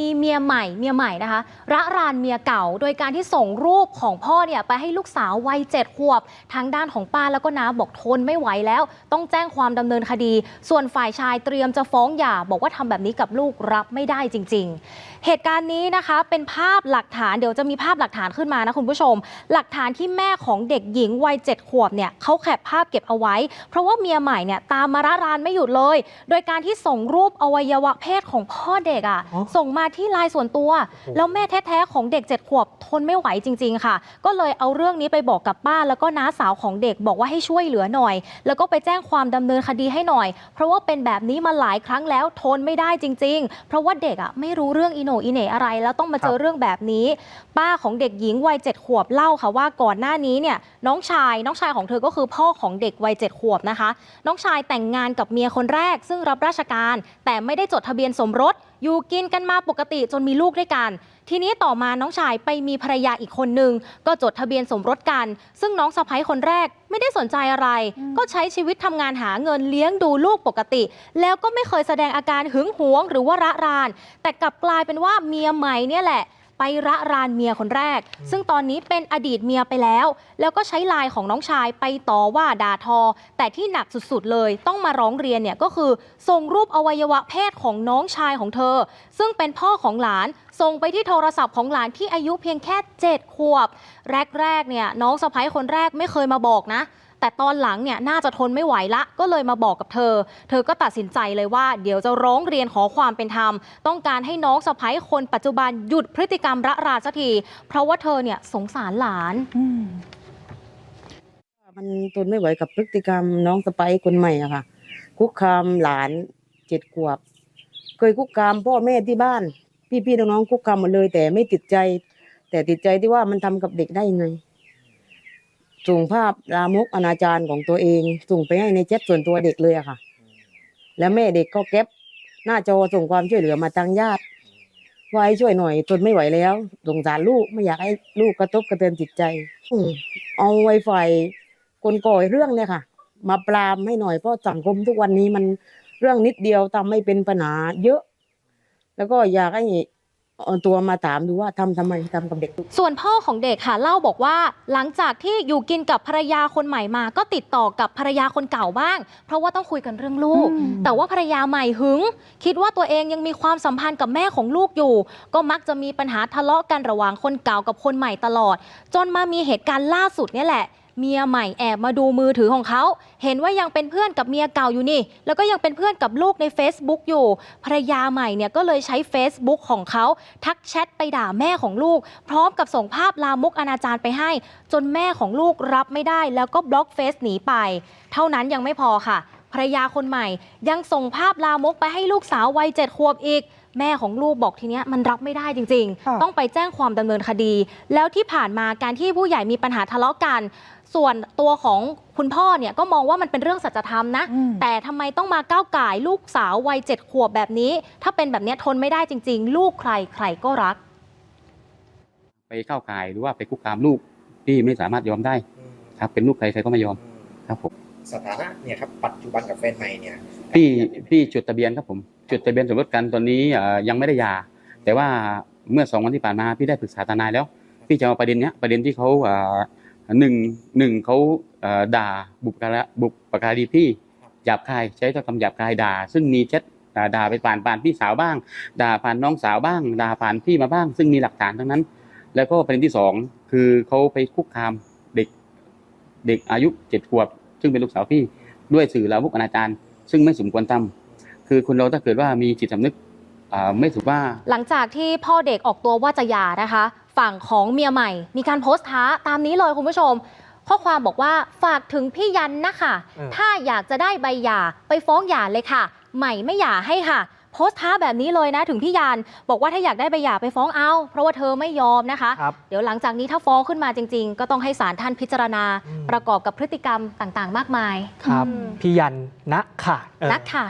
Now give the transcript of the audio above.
มีเมียใหม่เมียใหม่นะคะระรานเมียเก่า โดยการที่ส่งรูปของพ่อเนี่ยไปให้ลูกสาววัยเจ็ดขวบ ทางด้านของป้าแล้วก็น้าบอกทนไม่ไหวแล้ว ต้องแจ้งความดำเนินคดี ส่วนฝ่ายชายเตรียมจะฟ้องหย่าบอกว่าทำแบบนี้กับลูกรับไม่ได้จริง ๆ เหตุการณ์นี้นะคะเป็นภาพหลักฐานเดี๋ยวจะมีภาพหลักฐานขึ้นมานะคุณผู้ชม หลักฐานที่แม่ของเด็กหญิงวัยเจ็ดขวบเนี่ยเขาแคปภาพเก็บเอาไว้ เพราะว่าเมียใหม่เนี่ยตามมาระรานไม่หยุดเลย โดยการที่ส่งรูปอวัยวะเพศของพ่อเด็กอะ่ะอ๋อส่งมาที่ไลน์ส่วนตัว แล้วแม่แท้ๆของเด็กเจ็ดขวบทนไม่ไหวจริง ๆ ค่ะ ก็เลยเอาเรื่องนี้ไปบอกกับป้า แล้วก็น้าสาวของเด็กบอกว่าให้ช่วยเหลือหน่อย แล้วก็ไปแจ้งความดำเนินคดีให้หน่อย เพราะว่าเป็นแบบนี้มาหลายครั้งแล้วทนไม่ได้จริง ๆ เพราะว่าเด็กอะ่ะไม่รู้เรื่องอีโหนอีเหน่อะไร แล้วต้องมาเจอเรื่องแบบนี้ ป้าของเด็กหญิงวัยเจ็ดขวบเล่าค่ะว่าก่อนหน้านี้เนี่ยน้องชายน้องชายของเธอก็คือพ่อของเด็กวัยเจ็ดขวบนะคะ น้องชายแต่งงานกับเมียคนแรก ซึ่งรับราชการ แต่ไม่ได้จดทะเบียนสมรส อยู่กินกันมาปกติจนมีลูกด้วยกัน ทีนี้ต่อมาน้องชายไปมีภรรยาอีกคนนึง ก็จดทะเบียนสมรสกัน ซึ่งน้องสะพ้ยคนแรกไม่ได้สนใจอะไร ก็ใช้ชีวิตทำงานหาเงินเลี้ยงดูลูกปกติ แล้วก็ไม่เคยแสดงอาการหึงหวงหรือว่าระราน แต่กลับกลายเป็นว่าเมียใหม่เนี่ยแหละ ไประรานเมียคนแรก ซึ่งตอนนี้เป็นอดีตเมียไปแล้ว แล้วก็ใช้ไลน์ของน้องชายไปต่อว่าด่าทอ แต่ที่หนักสุดๆเลยต้องมาร้องเรียนเนี่ยก็คือส่งรูปอวัยวะเพศของน้องชายของเธอ ซึ่งเป็นพ่อของหลานส่งไปที่โทรศัพท์ของหลานที่อายุเพียงแค่ 7 ขวบ แรกๆเนี่ยน้องสะพ้ยคนแรกไม่เคยมาบอกนะ แต่ตอนหลังเนี่ยน่าจะทนไม่ไหวละ ก็เลยมาบอกกับเธอ เธอก็ตัดสินใจเลยว่า เดี๋ยวจะร้องเรียนขอความเป็นธรรม ต้องการให้น้องสะพ้ยคนปัจจุบันหยุดพฤติกรรมระราสักที เพราะว่าเธอเนี่ยสงสารหลาน มันทนไม่ไหวกับพฤติกรรมน้องสะใภ้คนใหม่อะค่ะ คุกคามหลานเจ็ดขวบ เคยคุกคามพ่อแม่ที่บ้าน พี่ๆน้องๆคุกคามหมดเลย แต่ไม่ติดใจ แต่ติดใจที่ว่ามันทำกับเด็กได้ยังไง ส่งภาพลามกอนาจารของตัวเอง ส่งไปให้ในแชทส่วนตัวเด็กเลยอะค่ะ แล้วแม่เด็กก็เก็บหน้าจอส่งความช่วยเหลือมาทางญาติว่าให้ช่วยหน่อยทนไม่ไหวแล้วสงสารลูกไม่อยากให้ลูกกระทบกระเทือนจิตใจอเอาไวไฟคนก่อเรื่องเนี่ยค่ะ มาปรามให้หน่อยเพราะสังคมทุกวันนี้มันเรื่องนิดเดียวทำให้เป็นปัญหาเยอะ แล้วก็อยากให้ เอาตัวมาถามดูว่าทำทำไมทำกับเด็ก ส่วนพ่อของเด็กค่ะเล่าบอกว่า หลังจากที่อยู่กินกับภรรยาคนใหม่มา ก็ติดต่อกับภรรยาคนเก่าบ้าง เพราะว่าต้องคุยกันเรื่องลูก อืม แต่ว่าภรรยาใหม่หึง คิดว่าตัวเองยังมีความสัมพันธ์กับแม่ของลูกอยู่ ก็มักจะมีปัญหาทะเลาะกันระหว่างคนเก่ากับคนใหม่ตลอด จนมามีเหตุการณ์ล่าสุดเนี่ยแหละ เมียใหม่แอบมาดูมือถือของเขา เห็นว่ายังเป็นเพื่อนกับเมียเก่าอยู่นี่ แล้วก็ยังเป็นเพื่อนกับลูกใน Facebook อยู่ ภรรยาใหม่เนี่ยก็เลยใช้ Facebook ของเขา ทักแชทไปด่าแม่ของลูก พร้อมกับส่งภาพลามกอนาจารไปให้ จนแม่ของลูกรับไม่ได้ แล้วก็บล็อกเฟซหนีไป เท่านั้นยังไม่พอค่ะ ภรรยาคนใหม่ ยังส่งภาพลามกไปให้ลูกสาววัยเจ็ดขวบอีก แม่ของลูกบอกทีเนี้ยมันรับไม่ได้จริงค่ะๆต้องไปแจ้งความดำเนินคดี แล้วที่ผ่านมาการที่ผู้ใหญ่มีปัญหาทะเลาะกัน ส่วนตัวของคุณพ่อเนี่ยก็มองว่ามันเป็นเรื่องสัจธรรมนะอืมแต่ทำไมต้องมาก้าวก่ายลูกสาววัยเจ็ดขวบแบบนี้ ถ้าเป็นแบบเนี้ยทนไม่ได้จริง ๆ ลูกใครใครก็รัก ไปก้าวไก่ายหรือว่าไปคุกคามลูกพี่ไม่สามารถยอมได้ ครับ เป็นลูกใครใครก็ไม่ยอมครับผม สถานะเนี่ยครับปัจจุบันกับแฟนใหม่เนี่ยพี่พี่จดทะเบียนครับผมจดทะเบียนสมรสกันตอนนี้เอ่อยังไม่ได้หย่าแต่ว่าเมื่อสองวันที่ผ่านมาพี่ได้ปรึกษาทนายแล้ว พี่จะเอาประเด็นเนี้ยประเด็นที่เขาเอ่อหนึ่งหนึ่งเขาเอ่อด่าบุปการะบุปการีพี่หยาบคายใช้ถ้อยคำหยาบคายด่า ซึ่งมีแชทอ่าด่าไปผ่านผ่านพี่สาวบ้าง ด่าผ่านน้องสาวบ้าง ด่าผ่านพี่มาบ้าง ซึ่งมีหลักฐานทั้งนั้น แล้วก็ประเด็นที่สองคือเขาไปคุกคามเด็กเด็กอายุเจ็ดขวบ ซึ่งเป็นลูกสาวพี่ด้วยสื่อลามกอนาจารซึ่งไม่สมควรทำคือคนเราถ้าเกิดว่ามีจิตสำนึกอ่าไม่ถือว่า หลังจากที่พ่อเด็กออกตัวว่าจะหย่านะคะ ฝั่งของเมียใหม่ มีการโพสต์ท้าตามนี้เลยคุณผู้ชม ข้อความบอกว่าฝากถึงพี่ยันนะคะเออถ้าอยากจะได้ใบหย่าไปฟ้องหย่าเลยค่ะ ใหม่ไม่หย่าให้ค่ะ โพสต์ท้าแบบนี้เลยนะถึงพี่ยาน บอกว่าถ้าอยากได้ใบหย่าไปฟ้องเอา เพราะว่าเธอไม่ยอมนะคะคเดี๋ยวหลังจากนี้ถ้าฟ้องขึ้นมาจริง ๆ ก็ต้องให้ศาลท่านพิจารณาประกอบกับพฤติกรรมต่างๆ มากมายครับพี่ยันนะค่ะเนักค่ะ